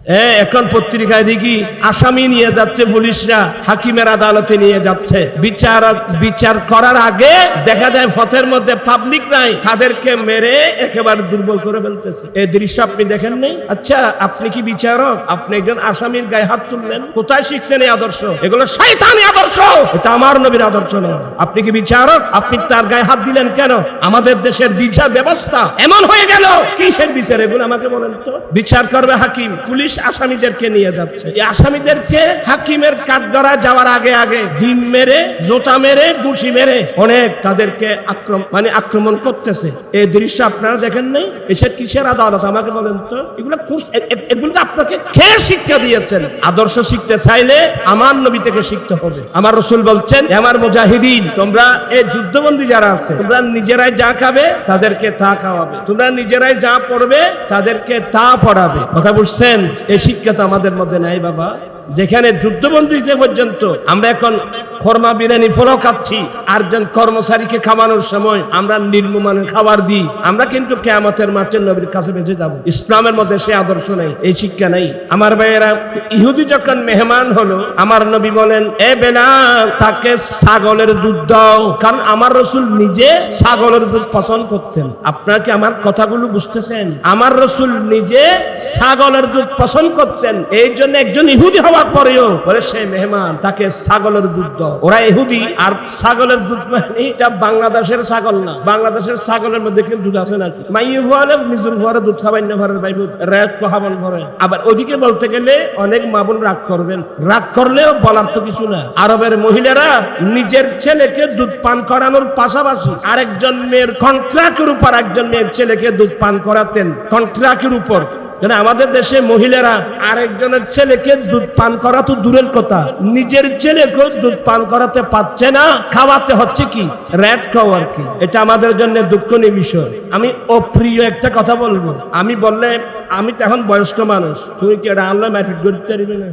এ, এখন পত্রিকায় দেখি আসামি নিয়ে যাচ্ছে পুলিশরা হাকিমের আদালতে নিয়ে যাচ্ছে। বিচার বিচার করার আগে দেখা যায় পথের মধ্যে পাবলিক নাই তাদেরকে মেরে একেবারে দুর্বল করে ফেলতেছে। এই দৃশ্য আপনি দেখেন নাই? আচ্ছা আপনি কি বিচারক? আপনি একজন আসামির গায়ে হাত তুললেন? কোথায় শিখছেন এই আদর্শ? এগুলো শয়তানি আদর্শ! এটা আমার নবীর আদর্শ নয় আপনি কি বিচারক? আপনি তার গায়ে হাত দিলেন কেন? আমাদের দেশের বিচার ব্যবস্থা এমন হয়ে গেল। কিসের বিচার? এগুলো আমাকে বলেন তো। বিচার করবে হাকিম। পুলিশ আসামিদেরকে নিয়ে যাচ্ছে। এই আসামিদেরকে হাকিমের কাঠগড়া যাওয়ার আগে আগে ডিম মেরে, জোতা মেরে ঘুষি মেরে অনেক তাদেরকে আক্রমণ মানে আক্রমণ করতেছে। এই দৃশ্য আপনারা দেখেন নাই? এসব কিসের আদালত? আমাকে বলেন তো। এগুলো এগুলো আপনাকে খেয়ে শিক্ষা দিয়েছেন? আদর্শ শিখতে চাইলে আমার নবী থেকে শিখতে হবে। আমার রসুল বলছেন, "এ আমার মুজাহিদিন, তোমরা এই যুদ্ধবন্দী যারা আছে, তোমরা নিজেরাই যা খাবে, তাদেরকে তা খাওয়াবে। তোমরা নিজেরাই যা পড়বে, তাদেরকে তা পড়াবে। কথা বুঝছেন? এই শিক্ষা তো আমাদের মধ্যে নাই বাবা। যেখানে যুদ্ধবন্দী যে পর্যন্ত, আমরা এখন খরমা বিরিয়ানি ফলও খাচ্ছি আর একজন কর্মচারীকে খাওয়ানোর সময় আমরা নির্মমানের খাবার দিই। আমরা কিন্তু কেয়ামতের মাঠে নবীর কাছে বেঁচে যাব। ইসলামের মধ্যে সে আদর্শ নেই, এই শিক্ষা নেই। আমার ভাইয়েরা, ইহুদি যখন মেহমান হলো, আমার নবী বলেন, এ বেলা, তাকে ছাগলের দুধ দাও। কারণ আমার রসুল নিজে ছাগলের দুধ পছন্দ করতেন। আপনারা কি আমার কথাগুলো বুঝতেছেন? আমার রসুল নিজে ছাগলের দুধ পছন্দ করতেন। এই জন্য একজন ইহুদি হওয়ার পরেও বলে সে মেহমান তাকে ছাগলের দুধ দাও। ওরা ইহুদি আর ছাগলের দুধ মানে এটা বাংলাদেশের ছাগল না। বাংলাদেশের ছাগলের মধ্যে কিন্তু দুধ আছে নাকি? মাইয়ে ভরে নিজের ভরে দুধ খাবাই না ভরে ভাই রেপ খাবান ভরে আবার ওদিকে বলতে গেলে অনেক মাবুন রাগ করবেন। রাগ করলেও বলার তো কিছু না আরবের মহিলারা নিজের ছেলেকে দুধ পান করানোর পাশাপাশি আরেকজন মেয়ের কন্ট্রাক্টের উপর একজন মেয়ের ছেলেকে দুধ পান করাতেন। কন্ট্রাক্টের উপর। কেন আমাদের দেশে মহিলারা আরেকজনের ছেলেকে দুধ পান করা তো দূরের কথা। নিজের ছেলেকে দুধ পান করাতে পারছে না, খাওয়াতে হচ্ছে কি? র্যাট খাওয়ার কি। এটা আমাদের জন্য দুঃখনীয় বিষয়। আমি অপ্রিয় একটা কথা বলব। আমি বললে, আমি তো এখন বয়স্ক মানুষ। তুমি কি এটা আনলে ম্যাট করতে পারবে না?